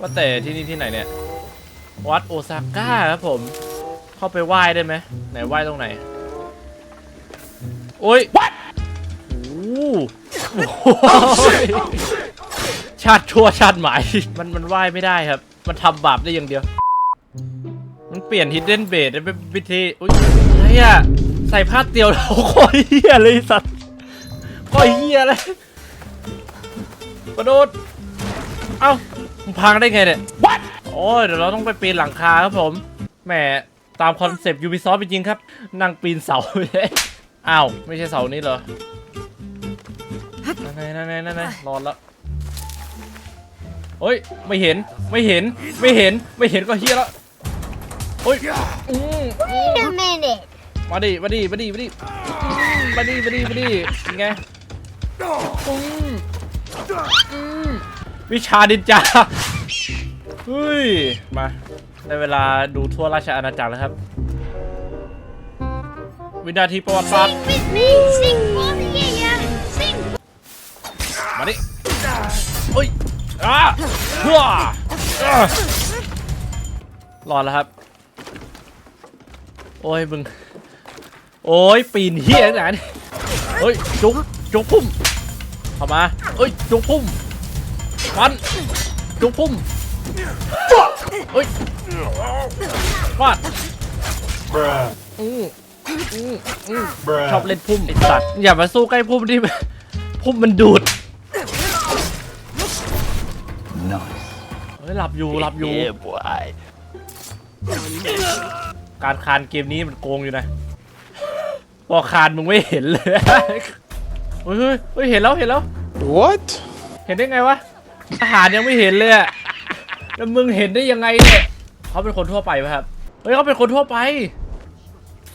ว่าแต่ที่นี่ที่ไหนเนี่ย วัดโอซาก้าครับผม เข้าไปไหว้ได้ไหมไหนไหว้ตรงไหน โอ้ยโอ้โหชาติชั่วชาติหมาย มันมันไหว้ไม่ได้ครับ มันทำบาปได้อย่างเดียว มันเปลี่ยนฮิดเด้นเบดเป็นวิธีอุ้ยอะไรอะใส่ผ้าเตียวเราโคตรเฮียเลยไอ้สัตว์โคตรเฮียเลยกระโดด เอ้า มึงพังได้ไงเนี่ย What โอ้ยเดี๋ยวเราต้องไปปีนหลังคาครับผมแหมตามคอนเซปต์ Ubisoft จริงๆครับ นั่งปีนเสาไปเลยอ้าวไม่ใช่เสานี้เหรอนั่นไงนั่นไงนั่นไงนอนแล้วโอ้ยไม่เห็นไม่เห็นไม่เห็นไม่เห็นก็เฮียแล้วโอ้ยอืม Wait a minute. มาดิมาดิมาดิมาดิอืมมาดิมาดิมาดิเป็นไงอืมอืม วิชาดินจาเฮ้ย มาได้เวลาดูทั่วราชอาณาจักรแล้วครับ วินาทีประวัติศาสตร์ Sing with me. Sing for the yeah. Sing. มาดิโอ้ยอ้าเฮ้ออ่ารอดแล้วครับ โอ้ยมึง โอ้ยปีนเฮียขนาดนี้เฮ้ย จุกจุกพุ่มเข้ามาเอ้ย จุกพุ่ม ฟันจุกพุ่มเฮ้ยฟาดอืออืออือชอบเล่นพุ่มไอ้สัตว์อย่ามาสู้ใกล้พุ่มที่พุ่มมันดูดเฮ้ยหลับอยู่หลับอยู่ การคานเกมนี้มันโกงอยู่นะพอคานมึงไม่เห็นเลยเฮ้ยเฮ้ยเฮ้ยเห็นแล้วเห็นแล้ว What? เห็นได้ไงวะ ทหารยังไม่เห็นเลยอะแล้วมึงเห็นได้ยังไงเนี่ยเขาเป็นคนทั่วไปไหมครับ เฮ้ยเขาเป็นคนทั่วไป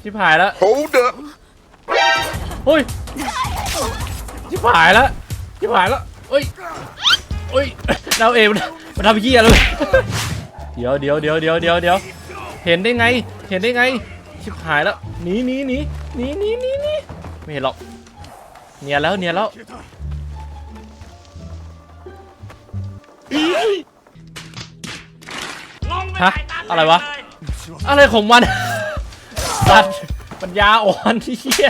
ชิบหายแล้ว Hold up. เฮ้ยชิบหายแล้วชิบหายแล้วเฮ้ยเฮ้ยเราเองมันมันทำเหี้ยเลยเดี๋ยวเดี๋ยวเดี๋ยวเดี๋ยวเดี๋ยวเดี๋ยวเห็นได้ไง เห็นได้ไง ชิบหายแล้วหนีหนีหนีหนีหนีหนีหนีไม่เห็นหรอก เนียนแล้วเนียนแล้ว ฮะอะไรวะอะไรของมัน สัตว์ปัญญาอ่อนที่เหี้ย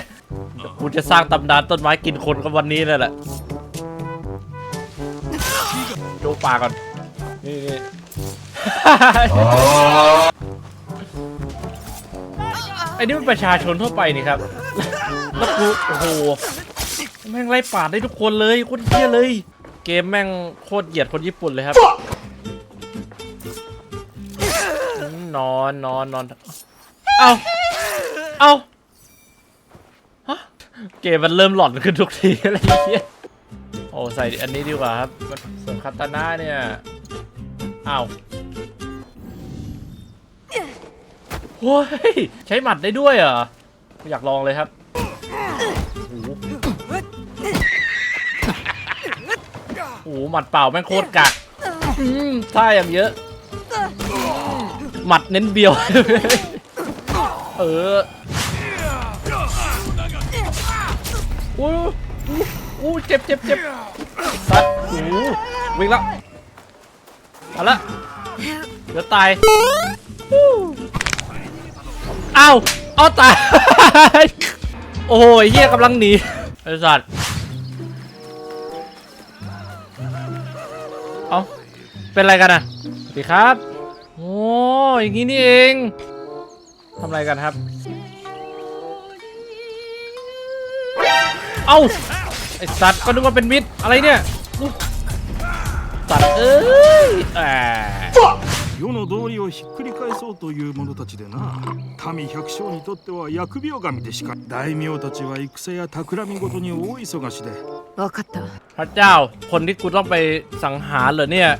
เดี๋ยวกูจะสร้างตำนานต้นไม้กินคนกับวันนี้นั่นแหละโจปลาก่อน นี่นี่ ไอ้นี่มันประชาชนทั่วไปนี่ครับ แล้วกูโอ้โห แม่งไล่ปาดได้ทุกคนเลยโคตรเหี้ยเลย เกมแม่งโคตรเหยียดคนญี่ปุ่นเลยครับอืมนอนนอนนอน เอาเอาฮะ เกมมันเริ่มหลอนขึ้นทุกทีอะไรอย่างเงี้ย โอ้ใส่อันนี้ดีกว่าครับมันส่วนคาตาน่าเนี่ย อ้าวโอ้ย ใช้หมัดได้ด้วยเหรอ อยากลองเลยครับ อ้หมัดเปล่าแม่งโคตรกักท่าอย่างเยอะ หมัดเน้นเบียว เอออู้อู้อู้เจ็บเจ็บเจ็บสัตว์โอ้วิ่งแล้วมาละเดี๋ยวตายอู้อ้าวเอาตาย โอ้โหไอ้เหี้ยกำลังหนีไอ้สัตว์ เป็นไรกันอ่ะสวัสดีครับ โอ้อย่างนี้นี่เองทำอะไรกันครับ เอ้า ไอสัตว์ก็นึกว่าเป็นมิดอะไรเนี่ยลูกสัตว์เอ้ยแหม 世の道理をひっくり返そうという者たちでな民百姓にとっては疫病神でしか大名たちは戦や企み事に大忙しでわかった พระเจ้า คนที่กูต้องไปสังหารเหรอเนี่ย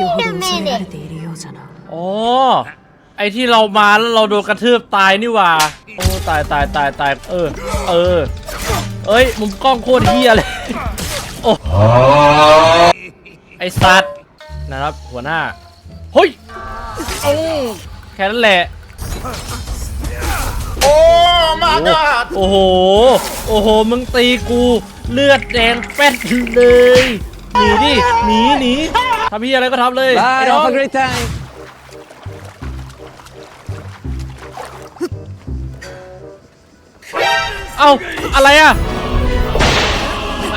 よほど恐れられているようじゃな อ๋อ ไอที่เรามาแล้วเราโดนกระทืบตายนี่หว่า โอ้ตายตายตายตายเออ เออ เอ้ย มุมกล้องโคตรเฮียเลย โอ้ไอสัตว์นะครับ หัวหน้า เฮ้ยโอ้แค่นั้นแหละ Oh my god! โอ้โห โอ้โห มึงตีกู เลือดแดงแป๊ดเลยหนีดิหนีหนี ทำพี่อะไรก็ทำเลยไอ้น้อง great time. เอาอะไรอะ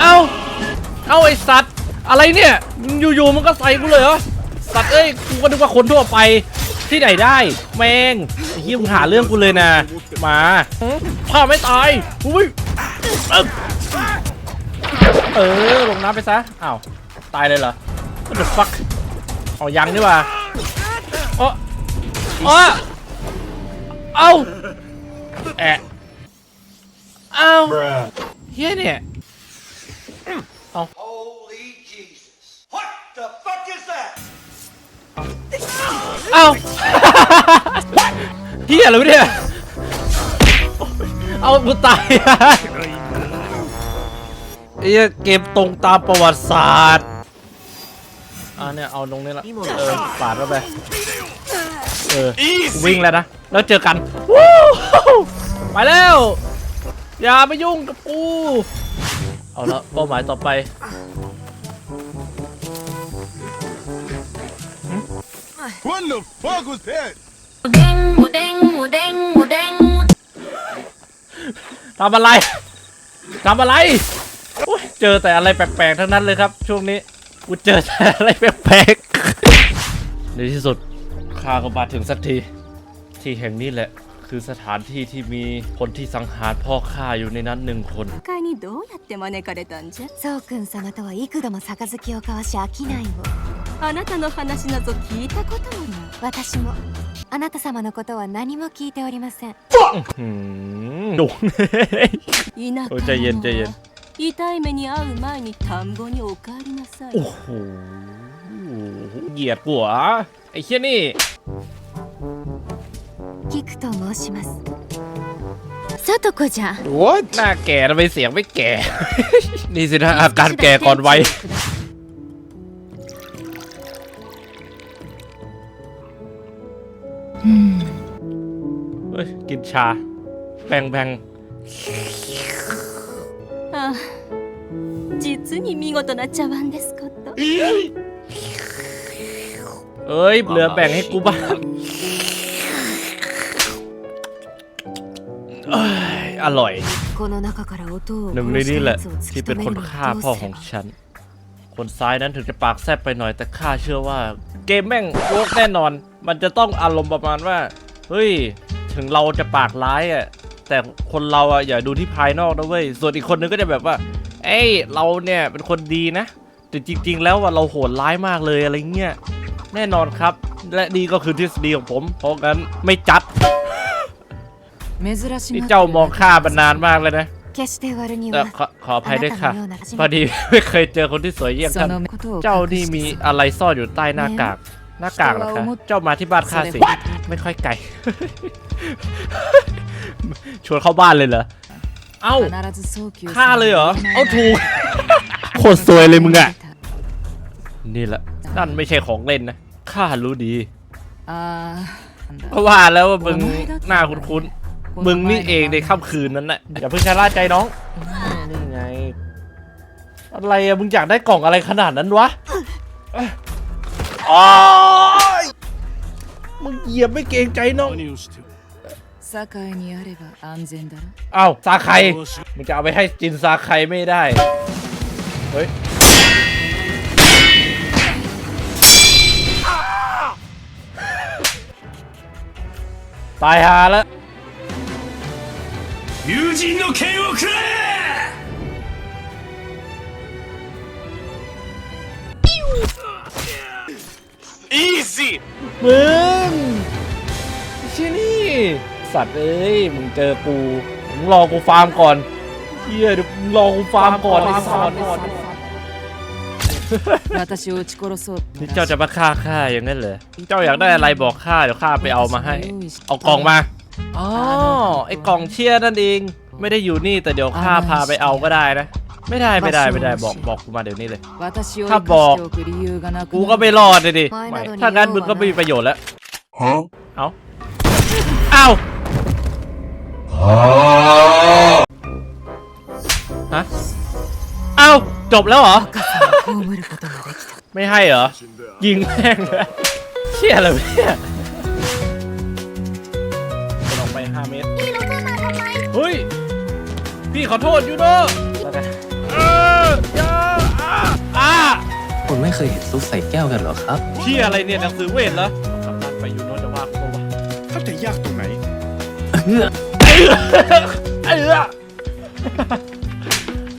เอาเอาไอสัตว์ อะไรเนี่ย อยู่ๆมันก็ใส่กูเลยเหรอ สัตว์เอ้ย กูก็นึกว่าคนทั่วไป ที่ไหนได้ แมงไอ้เหี้ยมึงหาเรื่องกูเลยนะ มาถ้าไม่ตาย อุ้ยเอิ่มเออ ลงน้ำไปซะ อ้าว ตายเลยเหรอ What the fuck เอายังดีกว่าเอ๋ออ๋อเอาแอะเอาเฮียเนี่ย Holy Jesus. What the fuck is that? เอาเฮียอะไรวะเนี่ยเอากูตายไอ้เหี้ยเกมตรงตามประวัติศาสตร์ อ่าเนี่ยเอาตรงนี้ละเออปาดเข้าไปเออวิ่งแล้วนะแล้วเจอกันวู้ไปแล้วอย่าไปยุ่งกับกูเอาละเป้าหมายต่อไป What the fuck was that? ทำอะไรทำอะไรโอ๊ยเจอแต่อะไรแปลกๆทั้งนั้นเลยครับช่วงนี้ กูเจอแต่อะไรแปลกๆ ในที่สุดข้าก็มาถึงสักที ที่แห่งนี้แหละ คือสถานที่ที่มีคนที่สังหารพ่อข้าอยู่ในนั้นหนึ่งคน 会にどうやって招かれたんじゃそうくん様とは幾度も杯を交わし商いをあなたの話など聞いたこともない私もあなた様のことは何も聞いておりません หืมดุ 田舎お茶言えん茶言えん者は 痛い目に遭う前に田んぼにお帰りなさい โอ้โหเหยียดกูเหรอไอ้เชี่ยนี่ キクと申します聡子じゃ What? หน้าแก่ทำไมเสียงไม่แก่ นี่สินะอาการแก่ก่อนวัย เฮ้ย กินชา แบ่งแบ่ง ああ実に見事な茶碗ですこと เอ้ย เหลือแบ่งให้กูบ้างเอ้ยอร่อย この中から音を หนึ่งใน 殺し นี้ た แหละ やつを突き ที่เป็น 止め คน るに ฆ่า は พ่อ どう ข す อง れば ฉัน คนซ้ายนั้นถึงจะปากแซบไปหน่อยแต่ข้าเชื่อว่า เกมแม่งโวกแน่นอน มันจะต้องอารมณ์ประมาณว่า เฮ้ย ถึงเราจะปากร้ายอ่ะ แต่คนเราอะอย่าดูที่ภายนอกนะเว้ยส่วนอีกคนนึงก็จะแบบว่า เอ้ยเราเนี่ยเป็นคนดีนะ แต่จริง ๆ แล้วว่าเราโหดร้ายมากเลยอะไรเงี้ยแน่นอนครับ และนี่ก็คือทฤษฎีของผม เพราะงั้นไม่จัดนี่เจ้ามองข้ามานานมากเลยนะขอขออภัยด้วยค่ะพอดีไม่เคยเจอคนที่สวยเยี่ยมท่านเจ้านี่มีอะไรซ่อนอยู่ใต้หน้ากากหน้ากากเหรอคะเจ้ามาที่บ้านข้าสิไม่ค่อยไกล ชวนเข้าบ้านเลยเหรอ เอ้า ฆ่าเลยเหรอ เอาถูก โคตรซวยเลยมึงอะนี่แหละ นั่นไม่ใช่ของเล่นนะ ข้ารู้ดี ก็ว่าแล้วว่ามึงหน้าคุ้นๆ มึงนี่เองในค่ำคืนนั้นแหละอย่าเพิ่งชะล่าใจน้อง นี่ไง อะไรอะมึงอยากได้กล่องอะไรขนาดนั้นวะโอ้ยมึงเหยียบไม่เกรงใจน้อง 堺にあれば安全だろ เอ้าซาไค よし มึงจะเอาไปให้จินซาไคไม่ได้ เฮ้ย ตายหาแล้ว 友人の剣をくれ Easy! มึงไอ้ชินี่ สัตว์เอ้ย มึงเจอกูมึงรอกูฟาร์มก่อนเฮียเดี๋ยวมึงรอกูฟาร์มก่อนไอ้สัตว์ 私を撃ち殺そうって นี่เจ้าจะมาฆ่าข้าอย่างนั้นเหรอ เจ้าอยากได้อะไรบอกข้าเดี๋ยวข้าไปเอามาให้ เอากล่องมา อ๋อ ไอ้กล่องเชียร์นั่นเอง ไม่ได้อยู่นี่แต่เดี๋ยวข้าพาไปเอาก็ได้นะ ไม่ได้ไม่ได้ไม่ได้บอกบอกกูมาเดี๋ยวนี้เลย 私をถ้า 生 บอก かしておく理由がなく กู なる ก็ไม่รอดเลยดิไม่ถ้างั้นมึงก็ไม่มีประโยชน์แล้ว Huh? เอาเอา ฮะเอ้าจบแล้วเหรอ ไม่ให้เหรอ ยิงแม่งเลเชี่ยอะไรเนี่ยออกไปห้าเมตร เฮ้ย พี่ขอโทษยูโน่เอยาอ่าคุณไม่เคยเห็นซุปใส่แก้วกันเหรอครับ เชี่ยอะไรเนี่ยหนังสือเวทเหรอคำนั้นไปยูโน่จะว่าเขาวะเขาจะยากตรงไหน เเหี้ย